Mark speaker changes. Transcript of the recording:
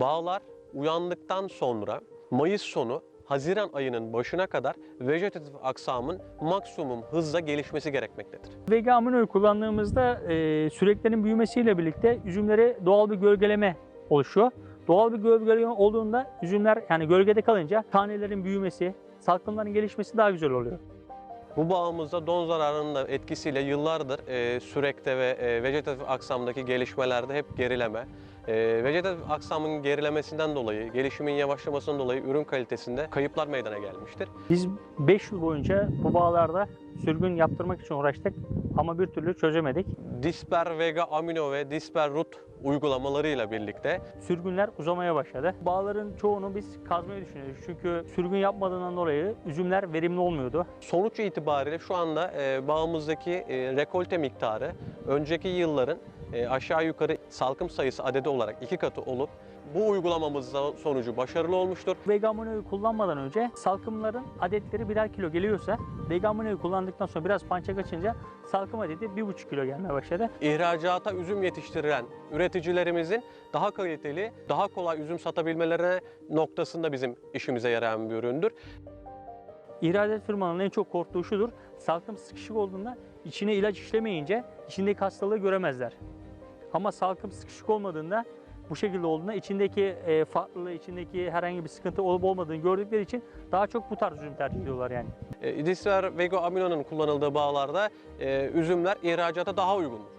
Speaker 1: Bağlar uyandıktan sonra Mayıs sonu Haziran ayının başına kadar vejetatif aksamın maksimum hızla gelişmesi gerekmektedir.
Speaker 2: Vega aminoyu kullandığımızda e, süreklerin büyümesiyle birlikte üzümlere doğal bir gölgeleme oluşuyor. Doğal bir gölgeleme olduğunda üzümler yani gölgede kalınca tanelerin büyümesi, salkımların gelişmesi daha güzel oluyor.
Speaker 1: Bu bağımızda don zararının da etkisiyle yıllardır e, sürekte ve e, vejetatif aksamdaki gelişmelerde hep gerileme. E, vejetatif aksamın gerilemesinden dolayı, gelişimin yavaşlamasından dolayı ürün kalitesinde kayıplar meydana gelmiştir.
Speaker 2: Biz 5 yıl boyunca bu bağlarda sürgün yaptırmak için uğraştık ama bir türlü çözemedik.
Speaker 1: Disper Vega Amino ve Disper Root uygulamalarıyla birlikte
Speaker 2: Sürgünler uzamaya başladı. Bağların çoğunu biz kazmayı düşünüyoruz. Çünkü sürgün yapmadığından dolayı üzümler verimli olmuyordu.
Speaker 1: sonuç itibariyle şu anda e, bağımızdaki e, rekolte miktarı önceki yılların e, aşağı yukarı salkım sayısı adedi olarak iki katı olup bu uygulamamızda sonucu başarılı olmuştur.
Speaker 2: Vegaminoyu kullanmadan önce salkımların adetleri birer kilo geliyorsa Vegaminoyu kullandıktan sonra biraz pança kaçınca salkım adeti 1,5 kilo gelmeye başladı.
Speaker 1: İhracata üzüm yetiştiren üreticilerimizin daha kaliteli, daha kolay üzüm satabilmelerine noktasında bizim işimize yarayan bir üründür.
Speaker 2: İhracat firmalarının en çok korktuğu şudur. Salkım sıkışık olduğunda içine ilaç işlemeyince içindeki hastalığı göremezler. Ama salkım sıkışık olmadığında bu şekilde olduğunda içindeki e, farklılığı, içindeki herhangi bir sıkıntı olup olmadığını gördükleri için daha çok bu tarz üzüm tercih ediyorlar yani.
Speaker 1: E, Disper Vega Amino'nun kullanıldığı bağlarda e, üzümler ihracata daha uygundur.